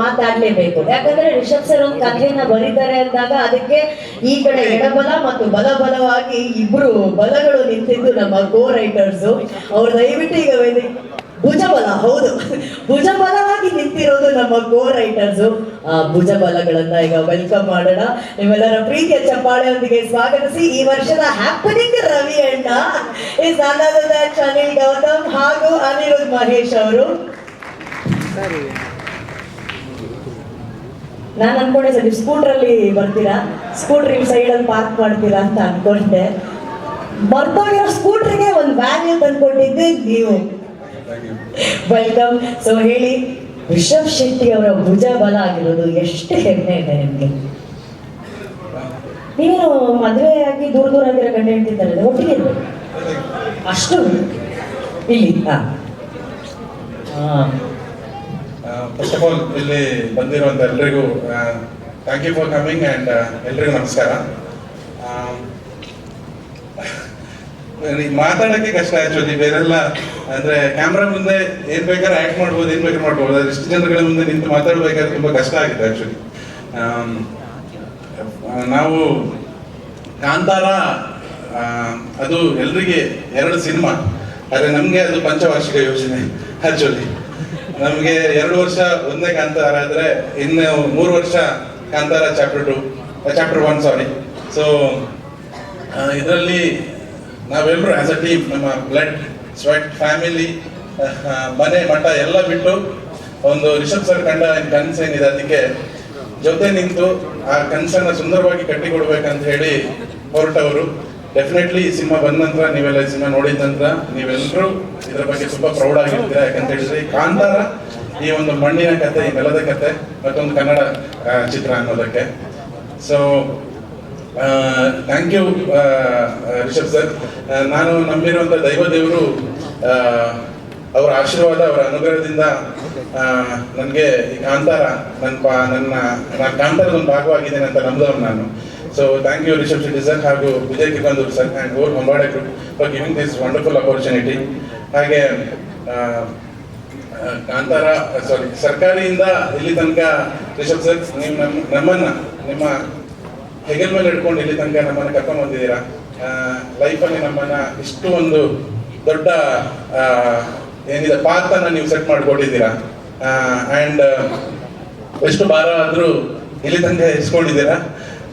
ಮಾತಾಡ್ಲೇಬೇಕು. ಯಾಕಂದ್ರೆ ರಿಷಬ್ ಸರ್ ಒಂದು ಕಥೆಯನ್ನ ಬರೀತಾರೆ ಅಂದಾಗ ಅದಕ್ಕೆ ಈ ಕಡೆ ಎಡಬಲ ಮತ್ತು ಬಲಬಲವಾಗಿ ಇಬ್ರು ಬಲಗಳು ನಿಂತಿದ್ದು ನಮ್ಮ ಕೋ ರೈಟರ್ಸ್ ಅವ್ರು ದಯವಿಟ್ಟು ಈಗ ಭುಜಬಲ, ಹೌದು. ಭುಜಬಲವಾಗಿ ನಿಂತಿರೋದು ನಮ್ಮ ಕೋ ರೈಟರ್ಸ್ ಭುಜಬಲಗಳನ್ನ ಈಗ ವೆಲ್ಕಮ್ ಮಾಡೋಣ. ನಿಮ್ಮೆಲ್ಲರ ಪ್ರೀತಿಯ ಚಪ್ಪಾಳೆಯೊಂದಿಗೆ ಸ್ವಾಗತಿಸಿ. ಈ ವರ್ಷದ ಹ್ಯಾಪನಿಂಗ್ ರವಿ ಅಣ್ಣ ಇಸ್ ಚಾನೆಲ್ ಗೌತಮ್ ಹಾಗೂ ಅನಿರುದ್ ಮಹೇಶ್ ಅವರು. ನಾನು ಅನ್ಕೊಂಡೆ ಸರ್, ನೀವು ಸ್ಕೂಟ್ರಲ್ಲಿ ಬರ್ತೀರಾ? ಸ್ಕೂಟ್ರ್ ಸೈಡ್ ಸೈಡಲ್ಲಿ ಪಾರ್ಕ್ ಮಾಡ್ತೀರಾ ಅಂತ ಅನ್ಕೊಂಡೆ. ಬರ್ಕೊಂಡಿರೋ ಸ್ಕೂಟ್ರಿಗೆ ಒಂದು ವ್ಯಾಲ್ಯೂ ತಂದ್ಕೊಂಡಿದ್ದೆ ನೀವು. ವೆಲ್ಕಮ್ ಸೊ ಹೇಳಿ, ರಿಷಬ್ ಶೆಟ್ಟಿ ಅವರ ಭುಜ ಬಲ ಆಗಿರೋದು ಎಷ್ಟು ಹೆಮ್ಮೆ ಇದೆ ನಿಮಗೆ? ನೀನು ಮದುವೆ ಆಗಿ ದೂರ ದೂರ ಆಗಿರೋ ಗಂಡ ಹೇಳ್ತಿದ್ದಾರೆ ಒಟ್ಟಿಗೆ ಅಷ್ಟು. ಇಲ್ಲಿ ಹಾಂ ಹಾ. ಫಸ್ಟ್ ಆಫ್ ಆಲ್ ಇಲ್ಲಿ ಬಂದಿರುವಂತ ಎಲ್ರಿಗೂ thank you for coming and ಎಲ್ರಿಗೂ ನಮಸ್ಕಾರ. ಮಾತಾಡೋಕ್ಕೆ ಕಷ್ಟ ಆಕ್ಚುಲಿ ಬೇರೆಲ್ಲ ಅಂದ್ರೆ ಕ್ಯಾಮ್ರಾ ಮುಂದೆ ಏನ್ ಬೇಕಾದ್ರೆ ಆಕ್ಟ್ ಮಾಡ್ಬೋದು, ಏನ್ ಬೇಕಾದ್ರೆ ಮಾಡ್ಬೋದು. ಇಷ್ಟು ಜನಗಳ ಮುಂದೆ ನಿಂತು ಮಾತಾಡಬೇಕಾದ್ರೆ ತುಂಬಾ ಕಷ್ಟ ಆಗಿದೆ ಆಕ್ಚುಲಿ ನಾವು ಕಾಂತಾರ ಅದು ಎಲ್ರಿಗೆ ಎರಡು ಸಿನಿಮಾ. ಆದ್ರೆ ನಮ್ಗೆ ಅದು ಪಂಚವಾರ್ಷಿಕ ಯೋಜನೆ ಆಕ್ಚುಲಿ ನಮಗೆ ಎರಡು ವರ್ಷ ಒಂದೇ ಕಾಂತಾರ ಆದರೆ ಇನ್ನು ಮೂರು ವರ್ಷ Kantara chapter two chapter one sorry so ಇದರಲ್ಲಿ ನಾವೆಲ್ಲರೂ ಆಸ್ ಅ ಟೀಮ್ ನಮ್ಮ ಬ್ಲಡ್ ಸ್ವೆಟ್ ಫ್ಯಾಮಿಲಿ ಮನೆ, ಮಠ ಎಲ್ಲ ಬಿಟ್ಟು ಒಂದು ರಿಷಬ್ ಸರ್ ಕಂಡ ಕನಸು ಏನಿದೆ ಅದಕ್ಕೆ ಜೊತೆ ನಿಂತು ಆ ಕನಸನ್ನು ಸುಂದರವಾಗಿ ಕಟ್ಟಿಕೊಡ್ಬೇಕಂತ ಹೇಳಿ ಹೊರಟವರು. ಡೆಫಿನೆಟ್ಲಿ ಈ ಸಿನಿಮಾ ಬಂದ ನಂತರ ನೀವೆಲ್ಲ ಈ ಸಿನಿಮಾ ನೋಡಿದ ನಂತರ ನೀವೆಲ್ಲರೂ ಇದರ ಬಗ್ಗೆ ತುಂಬಾ ಪ್ರೌಡ್ ಆಗಿರ್ತೀರಾ? ಯಾಕಂತ ಹೇಳಿದ್ರೆ ಕಾಂತಾರ ಈ ಒಂದು ಮಣ್ಣಿನ ಕತೆ, ಈ ನೆಲದ ಕತೆ, ಮತ್ತೊಂದು ಕನ್ನಡ ಚಿತ್ರ ಅನ್ನೋದಕ್ಕೆ. So thank you Rishab sir ನಾನು ನಂಬಿರುವಂಥ ದೈವ ದೇವರು ಅವರ ಆಶೀರ್ವಾದ, ಅವರ ಅನುಗ್ರಹದಿಂದ ನನಗೆ ಈ ಕಾಂತಾರ ನನ್ನ ನನ್ನ ನಾನು ಕಾಂತಾರದ ಒಂದು ಭಾಗವಾಗಿದ್ದೇನೆ ಅಂತ ನಂಬಿದವನು ನಾನು. So thank you Rishab Shetty sir ಹಾಗೂ Vijay Kiragandur sir and our Hombale group for giving this wonderful opportunity ಹಾಗೆ ಕಾಂತಾರ ಸಾರಿ ಸರ್ಕಾರಿಯಿಂದ ಇಲ್ಲಿ ತನಕ ರಿಷಬ್ ಸರ್ ನೀವು ನಮ್ಮ ನಮ್ಮನ್ನ, ನಿಮ್ಮ ಹೆಗಲ್ ಮೇಲೆ ಹಿಡ್ಕೊಂಡು ಇಲ್ಲಿ ತನಕ ನಮ್ಮನ್ನ ಕರ್ಕೊಂಡ್ ಬಂದಿದ್ದೀರಾ? ಲೈಫಲ್ಲಿ ನಮ್ಮನ್ನ ಇಷ್ಟು ಒಂದು ದೊಡ್ಡ ಏನಿದೆ ಪಾತನ್ನ ನೀವು ಸೆಟ್ ಮಾಡಿಕೊಟ್ಟಿದ್ದೀರಾ? ಆ್ಯಂಡ್ ಎಷ್ಟು ಭಾರ ಆದ್ರೂ ಇಲ್ಲಿ ತನಕ ಇಸ್ಕೊಂಡಿದ್ದೀರಾ?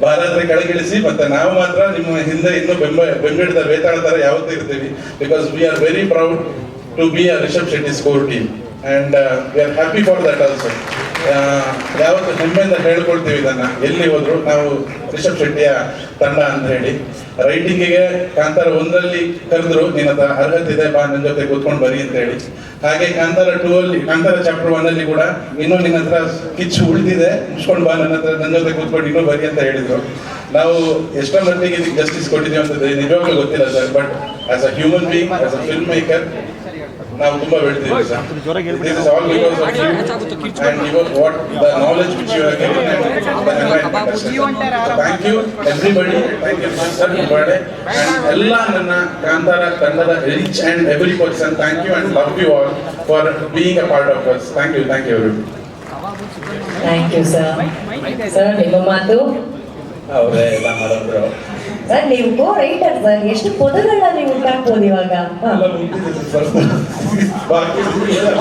ಭಾರ ಕಳಗಿಳಿಸಿ ಮತ್ತೆ ನಾವು ಮಾತ್ರ ನಿಮ್ಮ ಹಿಂದೆ ಇನ್ನೂ ಬೆಂಬ ಬೆಂಬಿಡಿದ ವೇತಾಳ ತರ ಯಾವತ್ತೂ ಇರ್ತೀವಿ. Because we are very proud to be a Rishab Shetty score team and we are happy for that also ಯಾವತ್ತು ಹೆಮ್ಮೆಯಿಂದ ಹೇಳ್ಕೊಳ್ತೀವಿ ಇದನ್ನ. ಎಲ್ಲಿ ಹೋದ್ರು ನಾವು ರಿಷಬ್ ಶೆಟ್ಟಿಯ ತಂಡ ಅಂತ ಹೇಳಿ. ರೈಟಿಂಗಿಗೆ ಕಾಂತಾರ ಒಂದರಲ್ಲಿ ಕರೆದ್ರು, ನಿನ್ನ ಅರ್ಹತೆ ಇದೆ, ಬಾ, ನನ್ನ ಜೊತೆ ಕೂತ್ಕೊಂಡು ಬರಿ ಅಂತ ಹೇಳಿ. ಹಾಗೆ ಕಾಂತಾರ ಟೂ ಅಲ್ಲಿ, ಕಾಂತಾರ ಚಾಪ್ಟರ್ ಒನ್ ಅಲ್ಲಿ ಕೂಡ, ಇನ್ನೂ ನಿನ್ನ ಹತ್ರ ಕಿಚ್ಚು ಉಳಿದಿದೆ, ಮುಚ್ಕೊಂಡು ಬಾ, ನನ್ನ ಹತ್ರ, ನನ್ನ ಜೊತೆ ಕೂತ್ಕೊಂಡು ಇನ್ನೂ ಬರಿ ಅಂತ ಹೇಳಿದ್ರು. ನಾವು ಎಷ್ಟೋ ಮಟ್ಟಿಗೆ ಇದಕ್ಕೆ ಜಸ್ಟಿಸ್ ಕೊಟ್ಟಿದ್ದೀವಿ ಅಂತ ನಿಜವಾಗ್ಲೂ ಗೊತ್ತಿಲ್ಲ sir but as a human being as a film maker ನಾವು ತುಂಬಾ ಹೇಳ್ತೀವಿ what the knowledge which you thank you everybody thank you sir birthday and ಎಲ್ಲ ನನ್ನ ಕಾಂತಾರ ತಂಡದ rich and every person thank you and love you all for being a part of us thank you thank you every thank you sir sir ನಿಮ್ಮ ಮಾತು? ಅವರೇ ಎಲ್ಲ ಮಾಡಿದ್ರು sir ನೀವು ಕೋ writer sir ಎಷ್ಟು ಪದಗಳನ್ನ ನೀವು ಹುಟ್ಟಾಕ್ಬೋದು ಇವಾಗ.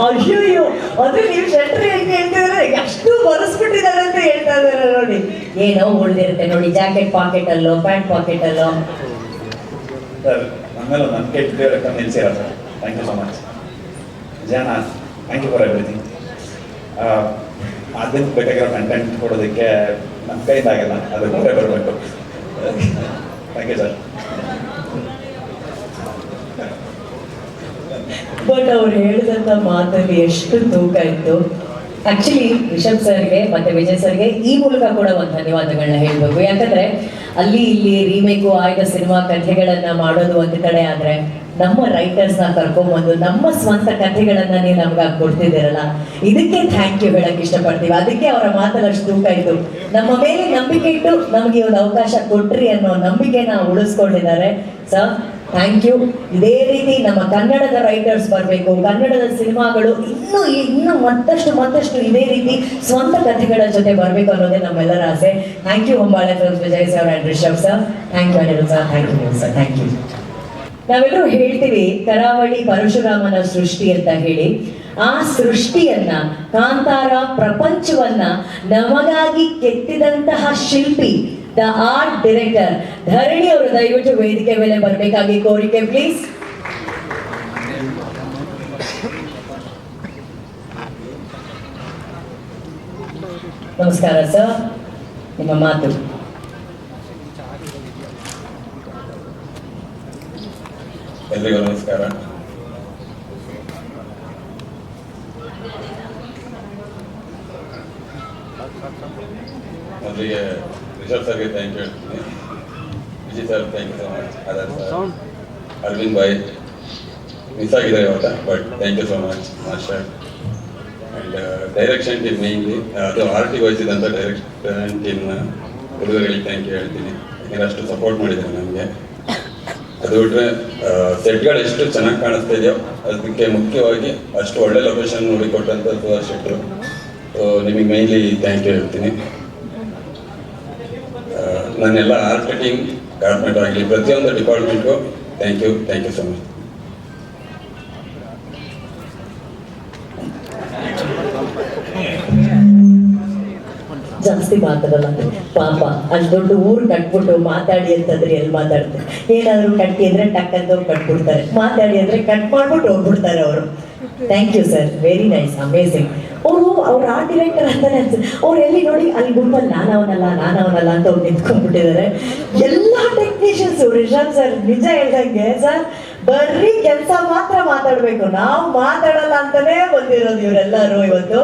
ಅಯ್ಯೋ ಅದು ನೀವು ಶೆಟ್ರಿ ಹೆಂಗೆ ಹೇಳ್ತಿದ್ರೆ ಎಷ್ಟು ಬರೆಸ್ಬಿಟ್ಟಿದ್ದಾರೆ ಅಂತ ಹೇಳ್ತಾ ಇದಾರೆ ನೋಡಿ. ಏನೋ ಉಳ್ದಿರುತ್ತೆ ನೋಡಿ ಜಾಕೆಟ್ ಪಾಕೆಟ್ ಅಲ್ಲೋ ಪ್ಯಾಂಟ್ ಪಾಕೆಟ್ ಅಲ್ಲೋ. ಸರ್ ನಮ್ಮೆಲ್ಲ ನಂಬಿಕೆ ಇಟ್ಟು ನಿಲ್ಸಿರ sir thank you so much ಜನ ಥ್ಯಾಂಕ್ ಯು ಫಾರ್ ಎವ್ರಿಥಿಂಗ್ ಅದಕ್ಕೆ ಬೇಕಾಗಿರೋ ಕಂಟೆಂಟ್ ಕೊಡೋದಕ್ಕೆ ನಮ್ಮ ಕೈಯಿಂದ ಆಗಲ್ಲ ಅದು ಅವರೇ ಬರಬೇಕು. ಬಟ್ ಅವ್ರು ಹೇಳಿದಂತ ಮಾತಲ್ಲಿ ಎಷ್ಟು ತೂಕ ಇತ್ತು. ಆಕ್ಚುಲಿ ರಿಷಬ್ ಸರ್ಗೆ ಮತ್ತೆ ವಿಜಯ್ ಸರ್ಗೆ ಈ ಮೂಲಕ ಕೂಡ ಒಂದು ಧನ್ಯವಾದಗಳನ್ನ ಹೇಳ್ಬೇಕು ಯಾಕಂದ್ರೆ ಅಲ್ಲಿ ಇಲ್ಲಿ ರೀಮೇಕು ಆಯ್ದ ಸಿನಿಮಾ ಕಥೆಗಳನ್ನ ಮಾಡೋದು ಒಂದು ಕಡೆ ಆದ್ರೆ ನಮ್ಮ ರೈಟರ್ಸ್ನ ಕರ್ಕೊಂಡ್ಬಂದು, ನಮ್ಮ ಸ್ವಂತ ಕಥೆಗಳನ್ನ ನೀವು ನಮ್ಗೆ ಕೊಡ್ತಿದ್ದೀರಲ್ಲ, ಇದಕ್ಕೆ ಥ್ಯಾಂಕ್ ಯು ಹೇಳಕ್ ಇಷ್ಟಪಡ್ತೀವಿ. ಅದಕ್ಕೆ ಅವರ ಮಾತಲ್ಲಿ ಅಷ್ಟು ತೂಕ ಇತ್ತು. ನಮ್ಮ ಮೇಲೆ ನಂಬಿಕೆ ಇಟ್ಟು ನಮ್ಗೆ ಒಂದು ಅವಕಾಶ ಕೊಟ್ರಿ ಅನ್ನೋ ನಂಬಿಕೆನ ಉಳಿಸ್ಕೊಂಡಿದ್ದಾರೆ. ಸರ್ ಥ್ಯಾಂಕ್ ಯು ಇದೇ ರೀತಿ ನಮ್ಮ ಕನ್ನಡದ ರೈಟರ್ಸ್ ಬರಬೇಕು, ಕನ್ನಡದ ಸಿನಿಮಾಗಳು ಇನ್ನೂ ಇನ್ನೂ ಮತ್ತಷ್ಟು ಮತ್ತಷ್ಟು ಇದೇ ರೀತಿ ಸ್ವಂತ ಕಥೆಗಳ ಜೊತೆ ಬರಬೇಕು ಅನ್ನೋದೇ ನಮ್ಮೆಲ್ಲರ ಆಸೆ. Thank you Hombale films Vijay sir and Rishab sir thank you Aniruddha sir thank you sir thank you ನಾವೆಲ್ಲರೂ ಹೇಳ್ತೀವಿ, ಕರಾವಳಿ ಪರಶುರಾಮನ ಸೃಷ್ಟಿ ಅಂತ ಹೇಳಿ. ಆ ಸೃಷ್ಟಿಯನ್ನ, ಕಾಂತಾರ ಪ್ರಪಂಚವನ್ನ ನಮಗಾಗಿ ಕೆತ್ತಿದಂತಹ ಶಿಲ್ಪಿ ದ ಆರ್ಟ್ ಡೈರೆಕ್ಟರ್ ಧರಣಿ ಅವರು ದಯವಿಟ್ಟು ವೇದಿಕೆ ಮೇಲೆ ಬರಬೇಕಾಗಿ ಕೋರಿಕೆ ಪ್ಲೀಸ್ ನಮಸ್ಕಾರ ಸರ್ ನಿಮ್ಮ ಮಾತು. ಎಲ್ರಿಗೂ ನಮಸ್ಕಾರ ಮೊದಲಿಗೆ ರಿಷಬ್ ಸರ್ಗೆ ಥ್ಯಾಂಕ್ ಯು ಹೇಳ್ತೀನಿ. Vijay sir thank you so much ಆದರ್ sir Aravind ಬಾಯ್ ಮಿಸ್ ಆಗಿದೆ ಇವಾಗ but thank you so much master and direction team mainly ಅದು ಆರ್ಟಿಗೆ ವಹಿಸಿದಂಥ ಡೈರೆಕ್ಷನ್ ಟೀಮ್ನ ಹುಡುಗರಿಗೆ ಥ್ಯಾಂಕ್ ಯು ಹೇಳ್ತೀನಿ. ಯಾಕಂದ್ರೆ ಅಷ್ಟು ಸಪೋರ್ಟ್ ಮಾಡಿದ್ದಾರೆ ನನಗೆ ಅದು ಬಿಟ್ಟರೆ ಸೆಟ್ಗಳು ಎಷ್ಟು ಚೆನ್ನಾಗಿ ಕಾಣಿಸ್ತಾ ಇದೆಯೋ ಅದಕ್ಕೆ ಮುಖ್ಯವಾಗಿ ಅಷ್ಟು ಒಳ್ಳೆ ಲೊಕೇಶನ್ ನೋಡಿ ಕೊಟ್ಟಂತ ಶೆಟ್ರು. ಸೊ ನಿಮಗೆ ಮೈನ್ಲಿ ಥ್ಯಾಂಕ್ ಯು ಹೇಳ್ತೀನಿ. ನಾನೆಲ್ಲ ನನ್ನೆಲ್ಲ ಕಟಿಂಗ್ ಡಿಪಾರ್ಟ್ಮೆಂಟ್ ಆಗಲಿ, ಪ್ರತಿಯೊಂದು ಡಿಪಾರ್ಟ್ಮೆಂಟ್ಗೂ thank you thank you so much ಜಾಸ್ತಿ ಮಾತಾಡಲ್ಲ. ಪಾಪ, ಅಷ್ಟು ದೊಡ್ಡ ಊರು ಕಟ್ಬಿಟ್ಟು ಮಾತಾಡಿ ಅಂತಂದ್ರೆ ಎಲ್ಲಿ ಮಾತಾಡ್ತಾರೆ? ಏನಾದ್ರು ಕಟ್ಟಿ ಅಂದ್ರೆ ಟಕ್ ಕಟ್ಬಿಡ್ತಾರೆ. ಮಾತಾಡಿ ಅಂದ್ರೆ ಕಟ್ ಮಾಡ್ಬಿಟ್ಟು ಹೋಗ್ಬಿಡ್ತಾರೆ ಅವರು. Thank you sir very nice amazing ಅವರು, ಅವ್ರ ಆರ್ಟ್ ಡಿರೆಕ್ಟರ್ ಅಂತಾನೆ ಅನ್ಸುತ್ತೆ ಅವ್ರು ಎಲ್ಲಿ ನೋಡಿ, ಅಲ್ಲಿ ಗುಂಪಲ್ಲಿ ನಾನು ಅವನಲ್ಲ ಅಂತ ಅವ್ರು ನಿಂತ್ಕೊಂಡ್ಬಿಟ್ಟಿದ್ದಾರೆ. ಎಲ್ಲ ಟೆಕ್ನಿಷಿಯನ್ಸ್ ರಿಷಬ್ ಸರ್ ನಿಜ ಹೇಳ್ದಂಗೆ ಸರ್ ಬರ್ರಿ ಕೆಲಸ ಮಾತ್ರ ಮಾತಾಡ್ಬೇಕು. ನಾವು ಮಾತಾಡಲ್ಲ ಅಂತಾನೆ ಬಂದಿರೋದು ಇವರೆಲ್ಲರೂ ಇವತ್ತು.